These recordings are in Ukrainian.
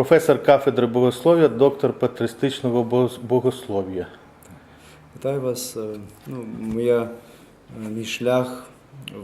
професор кафедри богослов'я, доктор патристичного богослов'я. Вітаю вас. Е, Ну, моя, е, мій шлях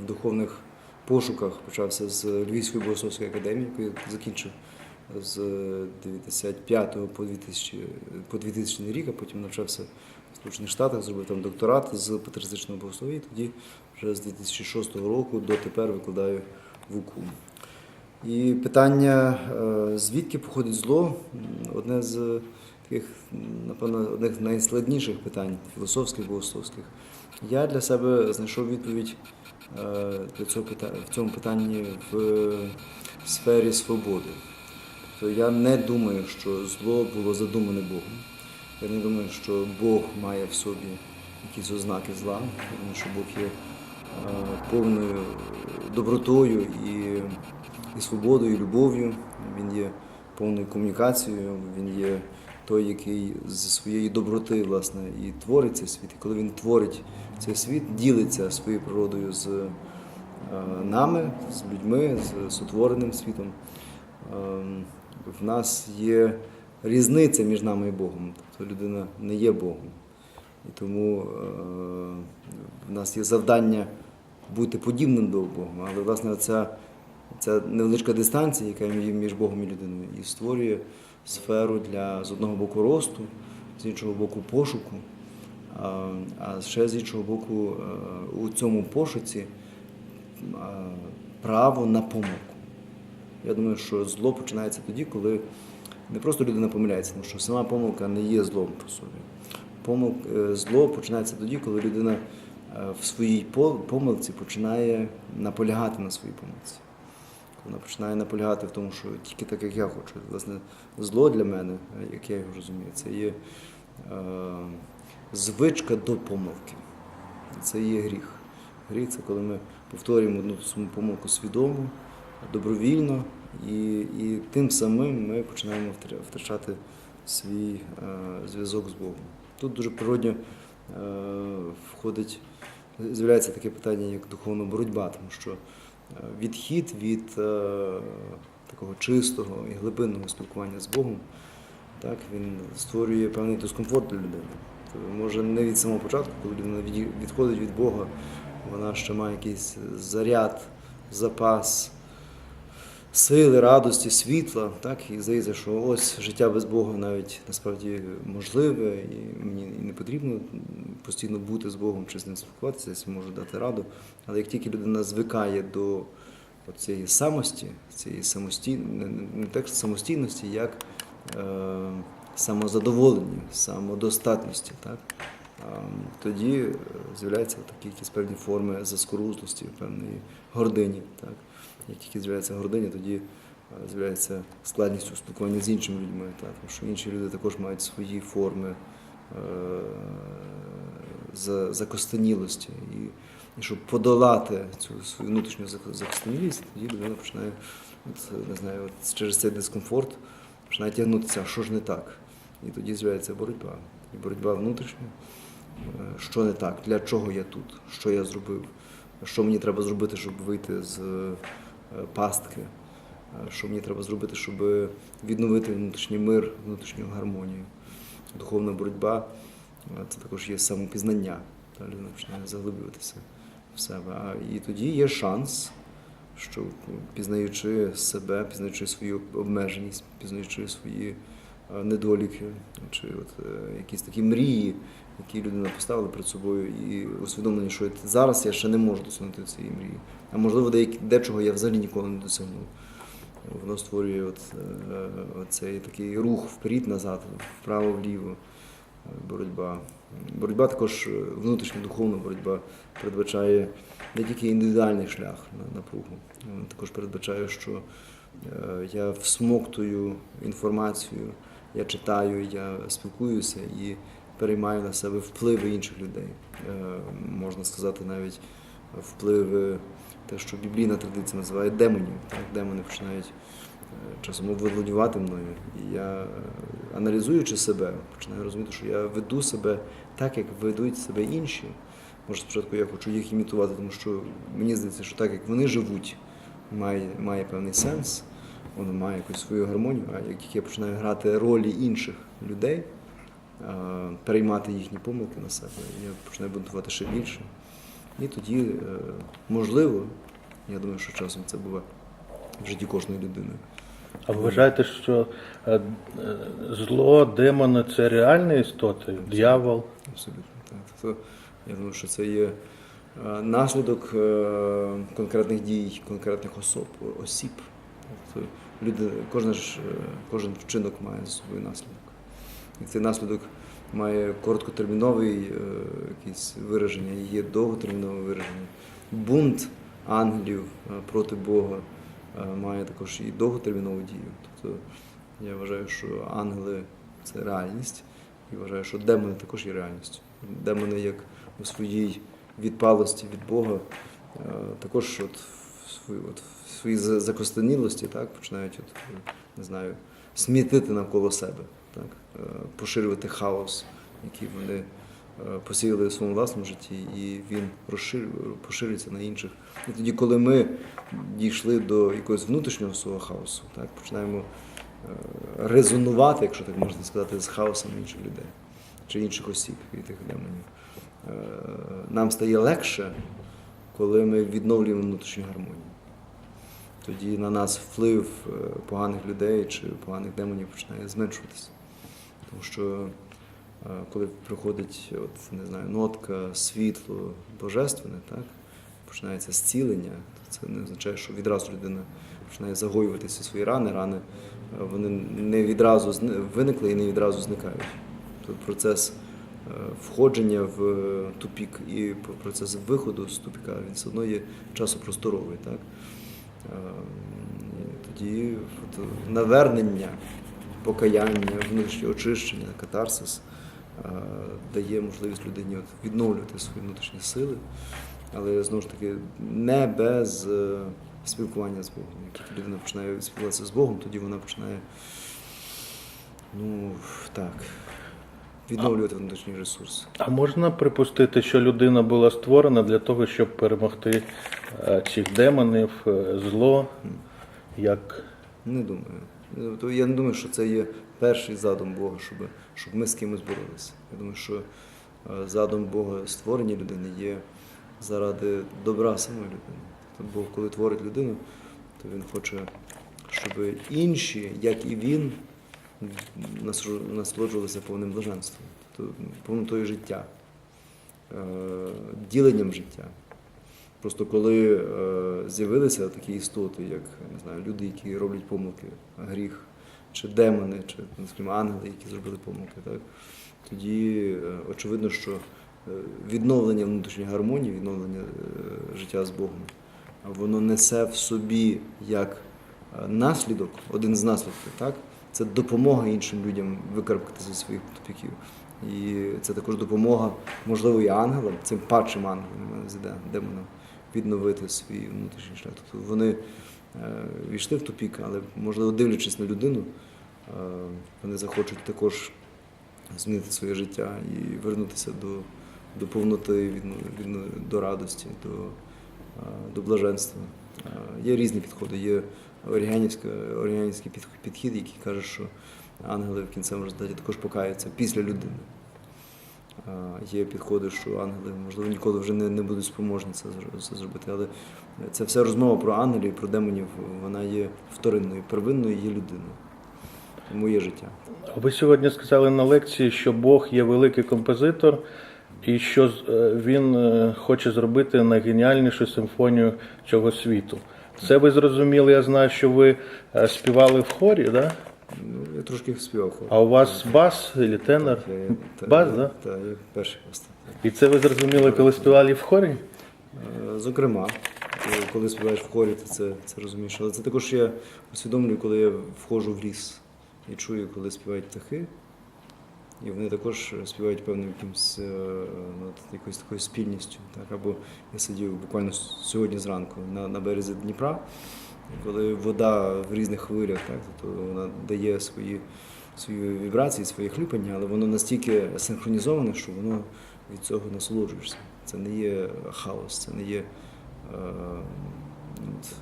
в духовних пошуках почався з Львівської богословської академії, яку я закінчив з 95 по 2000, по 2000 рік, а потім навчався в Сполучених Штатах, зробив там докторат з патристичного богослов'я. Тоді вже з 2006 року дотепер викладаю в УКУ. І питання, е, звідки походить зло, одне з таких, напевно, одних з найскладніших питань філософських, богословських. Я для себе знайшов відповідь е, в цьому питанні в сфері свободи. Тобто я не думаю, що зло було задумане Богом. Я не думаю, що Бог має в собі якісь ознаки зла. Думаю, що Бог є е, повною добротою і, і свободою, і любов'ю. Він є повною комунікацією, він є той, який зі своєї доброти власне, і творить цей світ. І коли він творить цей світ, ділиться своєю природою з е, нами, з людьми, з сотвореним світом. Ем, В нас є різниця між нами і Богом. Тобто людина не є Богом. І тому е, в нас є завдання бути подібним до Бога. Але власне ця, ця невеличка дистанція, яка між Богом і людиною, і створює сферу для з одного боку росту, з іншого боку пошуку. А, ще з іншого боку, е, у цьому пошуці право на помилку. Я думаю, що зло починається тоді, коли не просто людина помиляється, тому що сама помилка не є злом по собі. Помил, е, зло починається тоді, коли людина е, в своїй помилці починає наполягати на своїй помилці. Вона починає наполягати в тому, що тільки так, як я хочу. Власне, зло для мене, е, як я його розумію, це є е, звичка до помилки. Це є гріх. Гріх це коли ми повторюємо одну саму помилку свідомо, добровільно, і, і тим самим ми починаємо втрачати свій е, зв'язок з Богом. Тут дуже природньо е, входить, з'являється таке питання, як духовна боротьба, тому що відхід від е, такого чистого і глибинного спілкування з Богом, так, він створює певний дискомфорт для людини. Тобто, може не від самого початку, коли людина відходить від Бога, вона ще має якийсь заряд, запас сили, радості, світла, так, і здається, що ось життя без Бога навіть насправді можливе, і мені не потрібно постійно бути з Богом чи з ним спілкуватися, я можу дати раду. Але як тільки людина звикає до цієї самості, цієї самості... не, так самостійності, як е, самозадоволення, самодостатності, так? Тоді з'являються такі якісь певні форми заскорузлості, певної гордині. Так? Як тільки з'являється гординя, тоді е, з'являється складність у спілкуванні з іншими людьми. Так? Тому що інші люди також мають свої форми е, закостенілості. І, і щоб подолати цю свою внутрішню зак- закостенілість, тоді людина починає от, не знаю, от через цей дискомфорт починає тягнутися, що ж не так. І тоді з'являється боротьба. І боротьба внутрішня. Е, Що не так, для чого я тут, що я зробив, що мені треба зробити, щоб вийти з пастки, Е, що мені треба зробити, щоб відновити внутрішній мир, внутрішню гармонію. Духовна боротьба е, це також є самопізнання. Людина починає заглиблюватися в себе. І тоді є шанс, що пізнаючи себе, пізнаючи свою обмеженість, пізнаючи свої е, недоліки, чи от, е, якісь такі мрії, які людина поставила перед собою, і усвідомлення, що зараз я ще не можу досягнути цієї мрії. А можливо, дечого я взагалі ніколи не досягну. Воно створює от, е, цей такий рух вперед-назад, вправо-вліво, боротьба. Боротьба також е, внутрішня духовна боротьба передбачає не тільки індивідуальний шлях на напругу, вона також передбачає, що е, я всмоктую інформацію, я читаю, я спілкуюся і переймаю на себе впливи інших людей. Е, Можна сказати, навіть впливи, те, що біблійна традиція називає демонів. Так, демони починають е, часом оволодівати мною. І я, е, аналізуючи себе, починаю розуміти, що я веду себе так, як ведуть себе інші. Може, спочатку я хочу їх імітувати, тому що мені здається, що так, як вони живуть, має, має певний сенс. воно має якусь свою гармонію, а як я починаю грати ролі інших людей, переймати їхні помилки на себе, я починаю бунтувати ще більше. І тоді, е, можливо, я думаю, що часом це буває в житті кожної людини. А ви вважаєте, що е, е, зло, демони це реальні істоти? Дьявол? Абсолютно. Так. Тобто, я думаю, що це є е, наслідок е, конкретних дій, конкретних особ, осіб. Тобто, люди, кожен, е, кожен вчинок має за собою наслідок. І цей наслідок має короткотерміновий е, якісь вираження, є довготермінове вираження. Бунт ангелів е, проти Бога е, має також і довготермінову дію. Тобто я вважаю, що ангели це реальність, і вважаю, що демони також є реальністю. Демони, як у своїй відпалості від Бога, також от в свої, от в своїй за- закостенілості так, починають от, не знаю, смітити навколо себе, так, е, поширювати хаос, який вони е, посіяли у своєму власному житті, і він поширюється на інших. І тоді, коли ми дійшли до якогось внутрішнього свого хаосу, так, починаємо е, резонувати, якщо так можна сказати, з хаосом інших людей чи інших осіб і тих демонів. Нам стає легше, коли ми відновлюємо внутрішню гармонію. Тоді на нас вплив поганих людей чи поганих демонів починає зменшуватися. Тому що е, коли приходить от, не знаю, нотка, світло, божественне, так, починається зцілення, то це не означає, що відразу людина починає загоюватися свої рани. Рани е, вони не відразу виникли і не відразу зникають. Тобто процес е, входження в тупік і процес виходу з тупіка він все одно є часопросторовий. Так? Тоді навернення, покаяння, внутрішнє очищення, катарсис е, дає можливість людині відновлювати свої внутрішні сили, але знову ж таки не без е, спілкування з Богом. Як людина починає спілкуватися з Богом, тоді вона починає ну так, відновлювати внутрішній ресурс. А можна припустити, що людина була створена для того, щоб перемогти е, цих демонів, зло, як Не думаю. Ну, То я не думаю, що це є перший задум Бога, щоб, щоб ми з кимось боролися. Я думаю, що е, задум Бога створення людини є заради добра самої людини. Тобто Бог, коли творить людину, то він хоче, щоб інші, як і він, насолоджувалися повним блаженством, тобто повнотою життя, е, діленням життя. Просто коли е, з'явилися такі істоти, як не знаю, люди, які роблять помилки, гріх, чи демони, чи скажімо, ангели, які зробили помилки, так, тоді е, очевидно, що е, відновлення внутрішньої гармонії, відновлення життя з Богом, воно несе в собі як наслідок, один з наслідків, так, це допомога іншим людям викарабкатися зі своїх тупіків. І це також допомога, можливо, і ангелам, цим падшим ангелам, демонам, відновити свій внутрішній шлях. Тобто вони е, війшли в тупік, але, можливо, дивлячись на людину, е, вони захочуть також змінити своє життя і вернутися до, до повноти, відно- до радості, до, е, до блаженства. Є різні підходи. Є оріганівський підхід, який каже, що ангели в кінцевому результаті також покаються після людини. А, Є підходи, що ангели, можливо, ніколи вже не, не будуть спроможні це, це зробити. Але це вся розмова про ангелів, про демонів, вона є вторинною, первинною є людиною. Тому є життя. ви сьогодні сказали на лекції, що Бог є великий композитор, і що е, він е, хоче зробити найгеніальнішу симфонію цього світу. Це ви зрозуміли, я знаю, що ви е, співали в хорі, да? Трошки співав хор. а у вас бас і тенор? Я- я- та- Бас, да? Та, я перший просто. І це ви зрозуміли, коли співали в хорі? Е, Зокрема, е, коли співаєш в хорі, ти це, це розумієш. Але це також я усвідомлюю, коли я входжу в ліс і чую, коли співають птахи. І вони також співають певним якимось е, ну, от якоюсь такою спільністю. Так? Або я сидів буквально с- сьогодні зранку на, на березі Дніпра, коли вода в різних хвилях, так, тобто вона дає свої, свої вібрації, свої хлюпання, але воно настільки синхронізоване, що воно від цього насолоджуєшся. Це не є хаос, це не є е, от,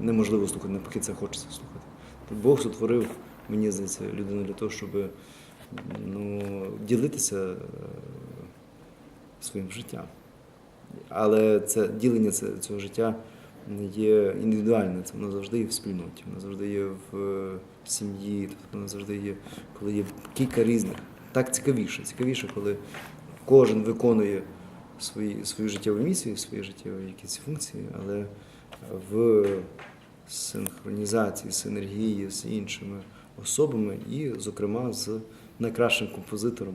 неможливо слухати, навпаки, це хочеться слухати. Бог сотворив, мені здається, людину для того, щоб ну, ділитися е, своїм життям. Але це ділення цього життя не є індивідуальне, це воно завжди є в спільноті, воно завжди є в е, сім'ї, тобто воно завжди є, коли є кілька різних. Так цікавіше. Цікавіше, коли кожен виконує свої, свою життєву місію, свої життєві якісь функції, але в синхронізації, синергії з іншими особами і, зокрема, з найкращим композитором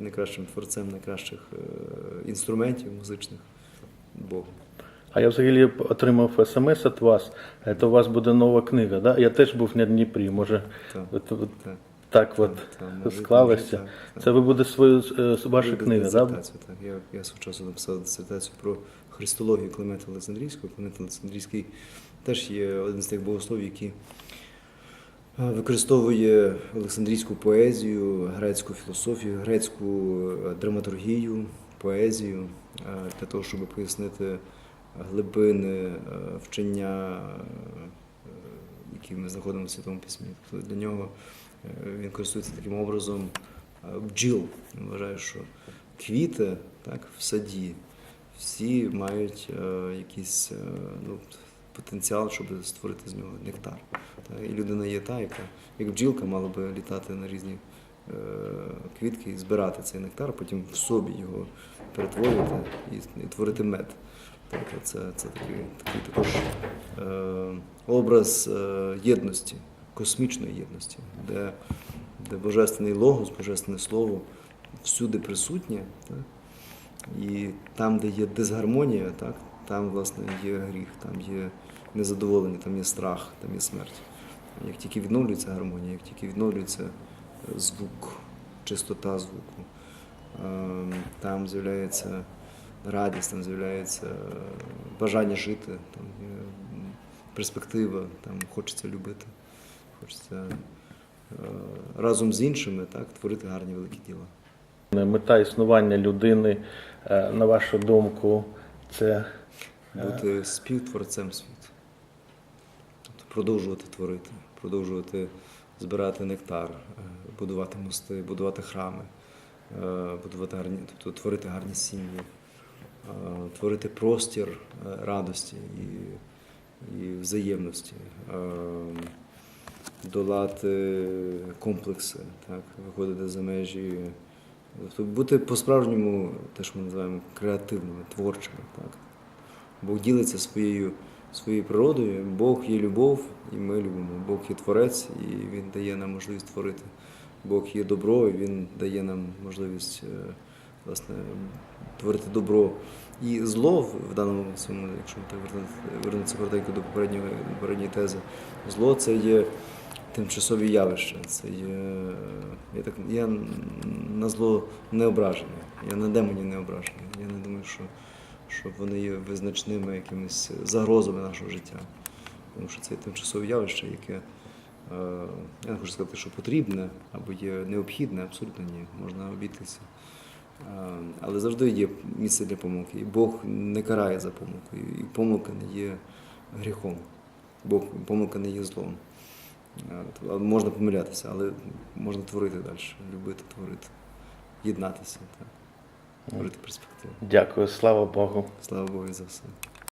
найкращим творцем найкращих е, інструментів музичних Богом. А я взагалі отримав смс від вас. Це у вас буде нова книга. Да? Я теж був на Дніпрі. Може, Так, от, от так. так от так, склалося. так, так. Це ви буде свою е, ваша книга, да? так? Я, я свого часу написав дисертацію про христологію Климента Олександрійського. Климент Олександрійський теж є один з тих богословів, який е, використовує Олександрійську поезію, грецьку філософію, грецьку е, драматургію, поезію е, для того, щоб пояснити глибини е, вчення, е, які ми знаходимо в Святому Письмі. Тобто для нього е, він користується таким образом бджіл. Він вважає, що квіти так, в саді всі мають якийсь ну, потенціал, щоб створити з нього нектар. Та, і людина є та, яка, як бджілка, мала би літати на різні квітки збирати цей нектар, потім в собі його перетворювати і, і творити мед. Так, це, це такий, такий також е, образ е, єдності, космічної єдності, де, де божественний логос, божественне слово всюди присутнє. Так? І там, де є дисгармонія, так, там власне є гріх, там є незадоволення, там є страх, там є смерть. Як тільки відновлюється гармонія, як тільки відновлюється е, звук, чистота звуку, ем, там з'являється радість, там з'являється е, бажання жити, там є перспектива, там хочеться любити, хочеться е, разом з іншими так, творити гарні великі діла. Мета існування людини, е, на вашу думку, це бути співтворцем світу. Тобто продовжувати творити, продовжувати збирати нектар, е, будувати мости, будувати храми, е, будувати гарні, тобто творити гарні сім'ї, е, творити простір е, радості і, і взаємності, е, долати комплекси, так, виходити за межі. Тобто бути по-справжньому, те, що ми називаємо креативними, творчими. Так? Бог ділиться своєю, своєю природою. Бог є любов, і ми любимо. Бог є творець, і Він дає нам можливість творити. Бог є добро, і Він дає нам можливість е, власне, творити добро. І зло в даному цьому, якщо так вернути- вернутися коротенько до попередньої, попередньої тези, зло це є тимчасові явища. Це є. Я, так, я на зло не ображений, я на демонів не ображений. Я не думаю, що, що вони є визначними якимись загрозами нашого життя. Тому що це є тимчасове явище, яке е, я не хочу сказати, що потрібне або є необхідне, абсолютно ні, можна обійтися. Е, Але завжди є місце для помилки. І Бог не карає за помилку. І помилка не є гріхом. Бог помилка не є злом. Е, Можна помилятися, але можна творити далі, любити, творити, єднатися, так. творити перспективу. дякую, слава Богу. Слава Богу за все.